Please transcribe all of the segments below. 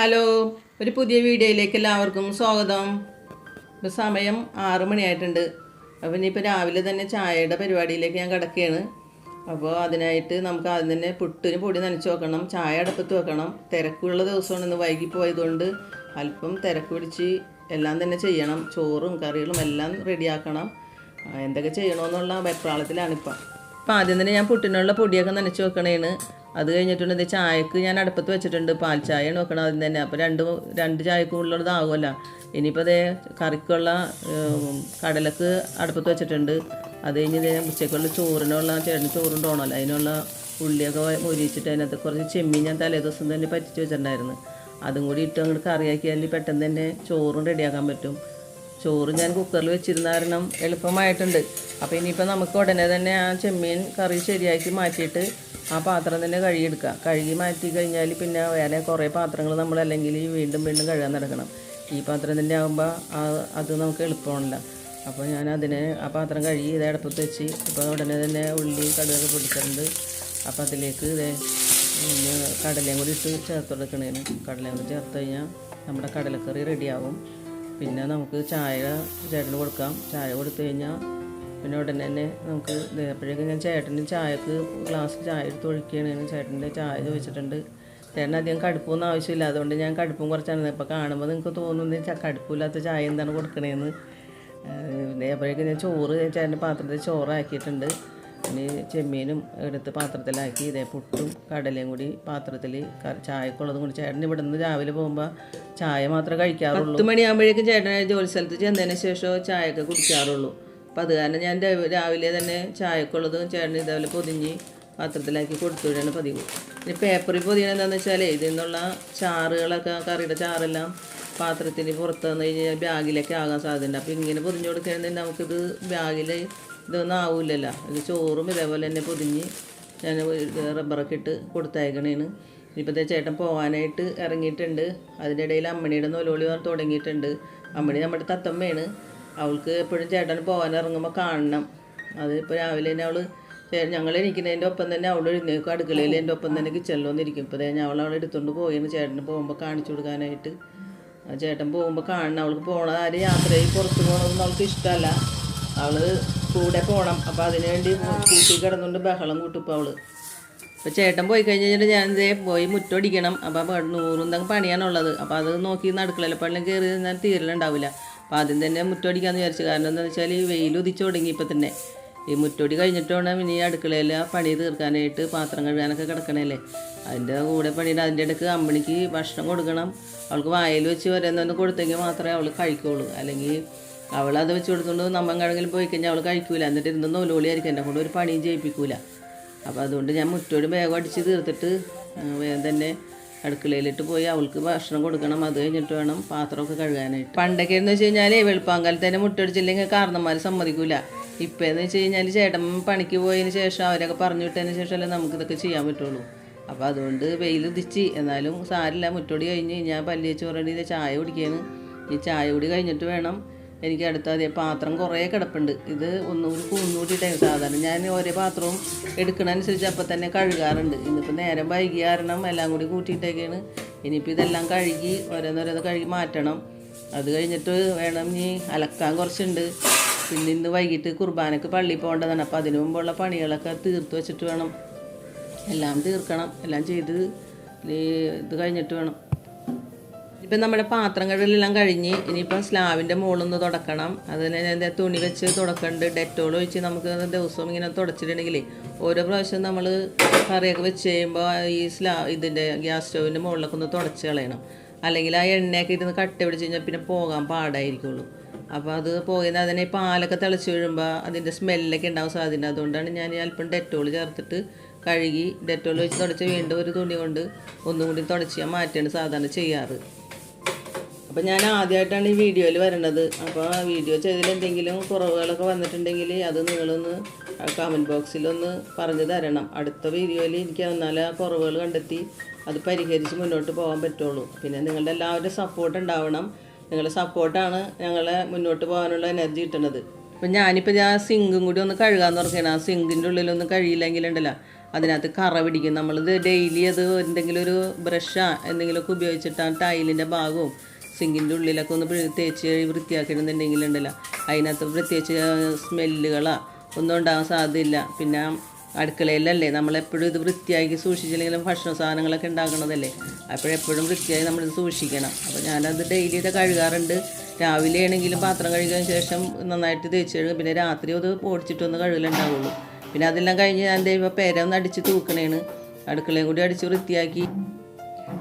Hello ഒരു പുതിയ വീഡിയോയിലേക്ക് എല്ലാവർക്കും സ്വാഗതം. ഇപ്പോൾ സമയം ആറ് മണിയായിട്ടുണ്ട്. അപ്പോൾ ഇനിയിപ്പോൾ രാവിലെ തന്നെ ചായയുടെ പരിപാടിയിലേക്ക് ഞാൻ കിടക്കുകയാണ്. അപ്പോൾ അതിനായിട്ട് നമുക്ക് ആദ്യം തന്നെ പുട്ടിന് പൊടി നനച്ച് വെക്കണം ചായ അടുപ്പത്ത് വെക്കണം. തിരക്കുള്ള ദിവസമാണ് ഇന്ന് വൈകി പോയതുകൊണ്ട് അല്പം തിരക്ക് പിടിച്ച് എല്ലാം തന്നെ ചെയ്യണം. ചോറും കറികളും എല്ലാം റെഡിയാക്കണം എന്തൊക്കെ ചെയ്യണമെന്നുള്ള വെപ്രാളത്തിലാണിപ്പം അപ്പം ആദ്യം തന്നെ ഞാൻ പുട്ടിനുള്ള പൊടിയൊക്കെ നനച്ച് വെക്കണേണ്. അത് കഴിഞ്ഞിട്ടുണ്ട് ചായക്ക് ഞാൻ അടുപ്പത്ത് വെച്ചിട്ടുണ്ട്. പാൽ ചായയാണ് വെക്കണം ആദ്യം തന്നെ. അപ്പോൾ രണ്ട് രണ്ട് ചായക്കുള്ളതാകുമല്ലോ ഇനിയിപ്പോൾ അതേ കറിക്കുള്ള കടലക്ക് അടുപ്പത്ത് വെച്ചിട്ടുണ്ട്. അത് കഴിഞ്ഞ് ഉച്ചയ്ക്കുള്ള ചോറിനുള്ള ചേട്ടന് ചോറുണ്ടോണല്ലോ അതിനുള്ള ഉള്ളിയൊക്കെ മുരിച്ചിട്ട് അതിനകത്ത് കുറച്ച് ചെമ്മീൻ ഞാൻ തലേ ദിവസം തന്നെ പറ്റിച്ച് വെച്ചിട്ടുണ്ടായിരുന്നു. അതും കൂടി ഇട്ട് അങ്ങോട്ട് കറിയാക്കിയാൽ പെട്ടെന്ന് തന്നെ ചോറും റെഡിയാക്കാൻ പറ്റും. ചോറ് ഞാൻ കുക്കറിൽ വെച്ചിരുന്ന കാരണം എളുപ്പമായിട്ടുണ്ട്. അപ്പോൾ ഇനിയിപ്പോൾ നമുക്ക് ഉടനെ തന്നെ ആ ചെമ്മീൻ കറി ശരിയാക്കി മാറ്റിയിട്ട് ആ പാത്രം തന്നെ കഴുകിയെടുക്കുക കഴുകി മാറ്റി കഴിഞ്ഞാൽ പിന്നെ വേറെ കുറേ പാത്രങ്ങൾ നമ്മൾ അല്ലെങ്കിൽ വീണ്ടും വീണ്ടും കഴുകാൻ നടക്കണം. ഈ പാത്രം തന്നെ ആകുമ്പോൾ അത് നമുക്ക് എളുപ്പമാണല്ലോ. അപ്പോൾ ഞാൻ അതിനെ ആ പാത്രം കഴുകി ഇത് അടുപ്പത്ത് വെച്ച് ഇപ്പോൾ ഉടനെ തന്നെ ഉള്ളി കടുകൊക്കെ പൊടിച്ചിട്ടുണ്ട് അപ്പോൾ അതിലേക്ക് ഇതേ കടലയും കൂടി ഇട്ട് ചേർത്ത് കൊടുക്കണേന്. കടലയും കൂടി ചേർത്ത് കഴിഞ്ഞാൽ നമ്മുടെ കടലക്കറി റെഡിയാവും പിന്നെ നമുക്ക് ചായ ചേട്ടന് കൊടുക്കാം. ചായ കൊടുത്തു കഴിഞ്ഞാൽ പിന്നെ ഉടനെ തന്നെ നമുക്ക് അപ്പോഴേക്കും ഞാൻ ചേട്ടന്റെ ചായക്ക് ഗ്ലാസ് ചായ എടുത്ത് ഒഴിക്കുകയാണ്. ചേട്ടന്റെ ചായ ചോദിച്ചിട്ടുണ്ട്. ചേട്ടൻ അധികം കടുപ്പൊന്നും ആവശ്യമില്ല. അതുകൊണ്ട് ഞാൻ കടുപ്പും കുറച്ചാണ്. ഇപ്പോൾ കാണുമ്പോൾ നിങ്ങൾക്ക് തോന്നുന്നത് കടുപ്പില്ലാത്ത ചായ എന്താണ് കൊടുക്കണേന്ന്. പിന്നെ അപ്പോഴേക്കും ഞാൻ ചോറ് ചേട്ടന്റെ പാത്രത്തിൽ ചോറാക്കിയിട്ടുണ്ട് ഇനി ചെമ്മീനും എടുത്ത് പാത്രത്തിലാക്കി ഇതേ പുട്ടും കടലയും കൂടി പാത്രത്തിൽ ചായക്കുള്ളതും കൂടി ചേട്ടൻ ഇവിടെ നിന്ന് രാവിലെ പോകുമ്പോൾ ചായ മാത്രമേ കഴിക്കാറുള്ളൂ. പത്ത് മണിയാകുമ്പോഴേക്കും ചേട്ടൻ ജോലി സ്ഥലത്ത് ചെന്നതിന് ശേഷം ചായയൊക്കെ കുടിക്കാറുള്ളൂ. അപ്പോൾ അത് കാരണം ഞാൻ രാവിലെ തന്നെ ചായക്കുള്ളതും ചേട്ടൻ ഇതേപോലെ പൊതിഞ്ഞ് പാത്രത്തിലാക്കി കൊടുത്തുവിടാണ് പതിവ്. ഇനി പേപ്പറിൽ പൊതിയണം എന്താണെന്ന് വെച്ചാൽ ഇതിൽ നിന്നുള്ള ചാറുകളൊക്കെ കറിയുടെ ചാറെല്ലാം പാത്രത്തിന് പുറത്ത് വന്നു കഴിഞ്ഞാൽ ബാഗിലൊക്കെ ആകാൻ സാധ്യതയുണ്ട്. അപ്പോൾ ഇങ്ങനെ പൊതിഞ്ഞ് കൊടുക്കുകയാണെങ്കിൽ നമുക്കിത് ബാഗിൽ ഇതൊന്നും ആവില്ലല്ലോ ഇത് ചോറും ഇതേപോലെ തന്നെ പൊതിഞ്ഞ് ഞാൻ റബ്ബറൊക്കെ ഇട്ട് കൊടുത്തയക്കണേന്. ഇപ്പോഴത്തെ ചേട്ടൻ പോകാനായിട്ട് ഇറങ്ങിയിട്ടുണ്ട്. അതിന്റെ ഇടയിൽ അമ്മണിയുടെ നൊലോളി തുടങ്ങിയിട്ടുണ്ട്. അമ്മണി നമ്മുടെ തത്തമ്മയാണ്. അവൾക്ക് എപ്പോഴും ചേട്ടൻ പോകാൻ ഇറങ്ങുമ്പോൾ കാണണം. അത് ഇപ്പോൾ രാവിലെ തന്നെ അവൾ ഞങ്ങൾ ഇരിക്കുന്നതിന്റെ ഒപ്പം തന്നെ അവൾ എഴുന്നേക്കും അടുക്കളയിൽ എന്റെ ഒപ്പം തന്നെ കിച്ചണിൽ വന്നിരിക്കും. ഇപ്പോൾ ഞാൻ അവൾ അവളെ എടുത്തുകൊണ്ട് പോയിന്ന് ചേട്ടന് പോകുമ്പോൾ കാണിച്ചു കൊടുക്കാനായിട്ട്. ചേട്ടൻ പോകുമ്പോൾ കാണണം. അവൾക്ക് പോണത് ആരും യാത്രയിൽ പുറത്ത് പോകണമെന്ന് അവൾക്ക് ഇഷ്ടമല്ല. അവൾ കൂടെ പോകണം അപ്പോൾ അതിനു വേണ്ടി കൂട്ടി കിടന്നുകൊണ്ട് ബഹളം കൂട്ടിപ്പോൾ അവൾ. അപ്പോൾ ചേട്ടൻ പോയി കഴിഞ്ഞ് കഴിഞ്ഞിട്ട് ഞാൻ ഇതേ പോയി മുറ്റൊടിക്കണം അപ്പോൾ നൂറും തങ്ങ് പണിയാണുള്ളത് അപ്പോൾ അത് നോക്കി അടുക്കളയിൽ പള്ളിയും കയറി നിന്നാൽ തീരലുണ്ടാവില്ല. അപ്പോൾ ആദ്യം തന്നെ മുറ്റൊടിക്കാന്ന് വിചാരിച്ചു. കാരണം എന്താണെന്ന് വെച്ചാൽ ഈ വെയിൽ ഉദിച്ചു തുടങ്ങി ഇപ്പം തന്നെ. ഈ മുറ്റൊടി കഴിഞ്ഞിട്ട് ഇനി അടുക്കളയിൽ പണി തീർക്കാനായിട്ട് പാത്രം കഴുകാനൊക്കെ കിടക്കണല്ലേ. അതിന്റെ കൂടെ പണിയുടെ അതിന്റെ ഇടയ്ക്ക് അമ്മണിക്ക് ഭക്ഷണം കൊടുക്കണം. അവൾക്ക് വായിൽ വെച്ച് വരുന്നൊന്ന് കൊടുത്തെങ്കിൽ മാത്രമേ അവൾ കഴിക്കുള്ളൂ. അല്ലെങ്കിൽ അവൾ അത് വെച്ച് കൊടുത്തുകൊണ്ട് നമ്മൾ കടകിൽ പോയി കഴിഞ്ഞാൽ അവൾ കഴിക്കൂല. എന്നിട്ട് ഇരുന്ന് നൂലുപൊളിയായിരിക്കും എന്നെ കൊണ്ട് ഒരു പണിയും ചെയ്യിപ്പിക്കൂല. അപ്പോൾ അതുകൊണ്ട് ഞാൻ മുറ്റോട് വേഗം അടിച്ച് തീർത്തിട്ട് വേഗം തന്നെ അടുക്കളയിലിട്ട് പോയി അവൾക്ക് ഭക്ഷണം കൊടുക്കണം. അത് കഴിഞ്ഞിട്ട് വേണം പാത്രമൊക്കെ കഴുകാനായിട്ട്. പണ്ടൊക്കെ എന്ന് വെച്ച് കഴിഞ്ഞാൽ വെളുപ്പാങ്കാലത്ത് തന്നെ മുട്ടടിച്ചില്ലെങ്കിൽ കാരണന്മാർ സമ്മതിക്കൂല. ഇപ്പം എന്ന് വെച്ച് കഴിഞ്ഞാൽ ചേട്ടൻ പണിക്ക് പോയതിന് ശേഷം അവരൊക്കെ പറഞ്ഞു വിട്ടതിന് ശേഷമല്ലേ നമുക്കിതൊക്കെ ചെയ്യാൻ പറ്റുള്ളൂ. അപ്പോൾ അതുകൊണ്ട് വെയിൽ ഉദിച്ച് എന്നാലും സാരില്ല മുറ്റോടി കഴിഞ്ഞ് ഞാൻ പല്ലി ചോറടി ചായ കുടിക്കുകയാണ് ഈ ചായ കൂടി കഴിഞ്ഞിട്ട് വേണം എനിക്ക് അടുത്ത പാത്രം കുറേ കിടപ്പുണ്ട്. ഇത് ഒന്നുകൂടി കൂന്നുകൂട്ടിയിട്ടേ സാധാരണ. ഞാൻ ഓരോ പാത്രവും എടുക്കണനുസരിച്ച് അപ്പം തന്നെ കഴുകാറുണ്ട്. ഇന്നിപ്പോൾ നേരം വൈകി കാരണം എല്ലാം കൂടി കൂട്ടിയിട്ടേക്കാണ്. ഇനിയിപ്പോൾ ഇതെല്ലാം കഴുകി ഓരോന്നോരോന്ന് കഴുകി മാറ്റണം. അത് കഴിഞ്ഞിട്ട് വേണം ഇനി അലക്കാൻ കുറച്ചുണ്ട്. പിന്നെ ഇന്ന് വൈകിട്ട് കുർബാനക്ക് പള്ളി പോകേണ്ടതാണ്. അപ്പോൾ അതിനു മുമ്പുള്ള പണികളൊക്കെ തീർത്ത് വെച്ചിട്ട് വേണം. എല്ലാം തീർക്കണം. എല്ലാം ചെയ്ത് ഇത് കഴിഞ്ഞിട്ട് വേണം. ഇപ്പം നമ്മുടെ പാത്രം കഴുകലെല്ലാം കഴിഞ്ഞ് ഇനിയിപ്പം സ്ലാവിന്റെ മുകളിലൊന്ന് തുടക്കണം. അതിന് ഞാൻ തുണി വെച്ച് തുടക്കുന്നുണ്ട് ഡെറ്റോൾ ഒഴിച്ച് നമുക്ക് ദിവസവും ഇങ്ങനെ തുടച്ചിട്ടുണ്ടെങ്കിൽ ഓരോ പ്രാവശ്യം നമ്മൾ കറിയൊക്കെ വെച്ച് കഴിയുമ്പോൾ ഈ സ്ലാ ഇതിന്റെ ഗ്യാസ് സ്റ്റൗവിന്റെ മുകളിലൊക്കെ ഒന്ന് തുടച്ച് കളയണം. അല്ലെങ്കിൽ ആ എണ്ണയൊക്കെ ഇരുന്ന് കട്ട പിടിച്ച് കഴിഞ്ഞാൽ പിന്നെ പോകാൻ പാടായിരിക്കുള്ളൂ. അപ്പോൾ അത് പോകുന്ന അതിനെ പാലൊക്കെ തിളച്ച് വീഴുമ്പോൾ അതിന്റെ സ്മെല്ലൊക്കെ ഉണ്ടാവും സാധ്യത അതുകൊണ്ടാണ് ഞാൻ അല്പം ഡെറ്റോൾ ചേർത്തിട്ട് കഴുകി ഡെറ്റോൾ വെച്ച് തുടച്ച് വീണ്ടും ഒരു തുണി കൊണ്ട് ഒന്നും കൂടി തുടച്ച് ഞാൻ സാധാരണ ചെയ്യാറ്. അപ്പോൾ ഞാൻ ആദ്യമായിട്ടാണ് ഈ വീഡിയോയിൽ വരേണ്ടത്. അപ്പോൾ ആ വീഡിയോ ചെയ്തതിൽ എന്തെങ്കിലും കുറവുകളൊക്കെ വന്നിട്ടുണ്ടെങ്കിൽ അത് നിങ്ങളൊന്ന് കമന്റ് ബോക്സിലൊന്ന് പറഞ്ഞു തരണം. അടുത്ത വീഡിയോയിൽ എനിക്ക് എന്നാൽ ആ കുറവുകൾ കണ്ടെത്തി അത് പരിഹരിച്ച് മുന്നോട്ട് പോകാൻ പറ്റുള്ളൂ. പിന്നെ നിങ്ങളുടെ എല്ലാവരുടെ സപ്പോർട്ട് ഉണ്ടാവണം. നിങ്ങളുടെ സപ്പോർട്ടാണ് ഞങ്ങളെ മുന്നോട്ട് പോകാനുള്ള എനർജി കിട്ടുന്നത്. അപ്പം ഞാനിപ്പോൾ ഞാൻ സിങ്കും കൂടി ഒന്ന് കഴുകാൻ തുറക്കുകയാണ് ആ സിങ്കിന്റെ ഉള്ളിലൊന്നും കഴിയില്ലെങ്കിലുണ്ടല്ലോ അതിനകത്ത് കറ പിടിക്കും. നമ്മളിത് ഡെയിലി അത് എന്തെങ്കിലും ഒരു ബ്രഷാ എന്തെങ്കിലുമൊക്കെ ഉപയോഗിച്ചിട്ടാണ് ടൈലിന്റെ ഭാഗവും സിങ്കിന്റെ ഉള്ളിലൊക്കെ ഒന്ന് തേച്ച് തേച്ച് വൃത്തിയാക്കിയിട്ടുണ്ടെങ്കിൽ ഉണ്ടല്ലോ. അതിനകത്ത് പ്രത്യേകിച്ച് സ്മെല്ലുകളോ ഒന്നും ഉണ്ടാകാൻ സാധ്യതയില്ല. പിന്നെ അടുക്കളയിലല്ലേ നമ്മളെപ്പോഴും ഇത് വൃത്തിയാക്കി സൂക്ഷിച്ചില്ലെങ്കിലും ഭക്ഷണ സാധനങ്ങളൊക്കെ ഉണ്ടാക്കണതല്ലേ. അപ്പോഴെപ്പോഴും വൃത്തിയായി നമ്മളിത് സൂക്ഷിക്കണം. അപ്പോൾ ഞാനത് ഡെയിലി ഇത് കഴുകാറുണ്ട്. രാവിലെ ആണെങ്കിലും പാത്രം കഴുകിയതിന് ശേഷം നന്നായിട്ട് തേച്ച് കഴുകും. പിന്നെ രാത്രി അത് ഓടിച്ചിട്ടൊന്ന് കഴുകലുണ്ടാവുള്ളൂ. പിന്നെ അതെല്ലാം കഴിഞ്ഞ് ഞാൻ ദൈവം പേരൊന്ന് അടിച്ച് തൂക്കണേണ്. അടുക്കളയും കൂടി അടിച്ച് വൃത്തിയാക്കി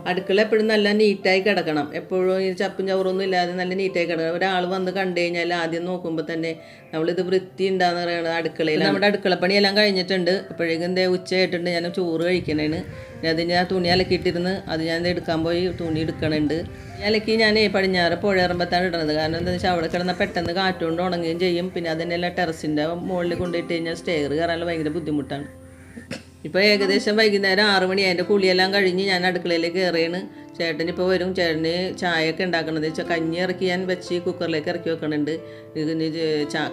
അടുക്കള എപ്പോഴും നല്ല നീറ്റായി കിടക്കണം. എപ്പോഴും ഈ ചപ്പും ചവറൊന്നും ഇല്ലാതെ നല്ല നീറ്റായി കിടക്കണം. ഒരാൾ വന്ന് കണ്ടു കഴിഞ്ഞാൽ ആദ്യം നോക്കുമ്പോൾ തന്നെ നമ്മളിത് വൃത്തി ഉണ്ടാകുന്ന പറയുന്നത് അടുക്കളയിൽ നമ്മുടെ അടുക്കള പണിയെല്ലാം കഴിഞ്ഞിട്ടുണ്ട്. അപ്പോഴേക്കും എന്തേ ഉച്ചയായിട്ടുണ്ട് ഞാൻ ചോറ് കഴിക്കണേന് പിന്നെ അത് ഞാൻ തുണി അലക്കിയിട്ടിരുന്ന് അത് ഞാൻ ദേ എടുക്കാൻ പോയി തുണി എടുക്കണുണ്ട്. അലക്കി ഞാൻ പടിഞ്ഞാറ് പുഴയിറമ്പത്താണ് ഇടുന്നത്. കാരണം എന്താണെന്ന് വെച്ചാൽ അവിടെ കിടന്ന പെട്ടെന്ന് കാറ്റുകൊണ്ട് ഉണങ്ങുകയും ചെയ്യും. പിന്നെ അതിനെല്ലാം ടെറസിന്റെ മുകളിൽ കൊണ്ടുപോയിട്ട് കഴിഞ്ഞാൽ സ്റ്റെയർ കയറാനുള്ള ഭയങ്കര ബുദ്ധിമുട്ടാണ്. ഇപ്പോൾ ഏകദേശം വൈകുന്നേരം ആറ് മണി അതിന്റെ കുളിയെല്ലാം കഴിഞ്ഞ് ഞാൻ അടുക്കളയിലേക്ക് കയറിയാണ് ചേട്ടൻ ഇപ്പോൾ വരും. ചേട്ടന് ചായയൊക്കെ ഉണ്ടാക്കണത് കഞ്ഞി ഇറക്കി ഞാൻ വെച്ച് കുക്കറിലേക്ക് ഇറക്കി വെക്കണുണ്ട്.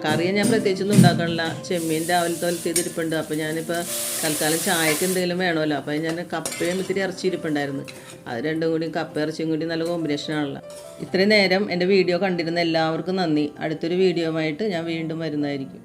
കറിയെ ഞാൻ പ്രത്യേകിച്ചൊന്നും ഉണ്ടാക്കണില്ല. ചെമ്മീൻ രാവിലെ തോലത്ത് ചെയ്തിരിപ്പുണ്ട്. അപ്പോൾ ഞാനിപ്പോൾ തൽക്കാലം ചായക്ക് എന്തെങ്കിലും വേണമല്ലോ. അപ്പോൾ ഞാൻ കപ്പയും ഇത്തിരി ഇറച്ചി ഇരിപ്പുണ്ടായിരുന്നു. അത് രണ്ടും കൂടി കപ്പ ഇറച്ചിയും കൂടി നല്ല കോമ്പിനേഷൻ ആണല്ലോ. ഇത്രയും നേരം എന്റെ വീഡിയോ കണ്ടിരുന്ന എല്ലാവർക്കും നന്ദി. അടുത്തൊരു വീഡിയോ ആയിട്ട് ഞാൻ വീണ്ടും വരുന്നതായിരിക്കും.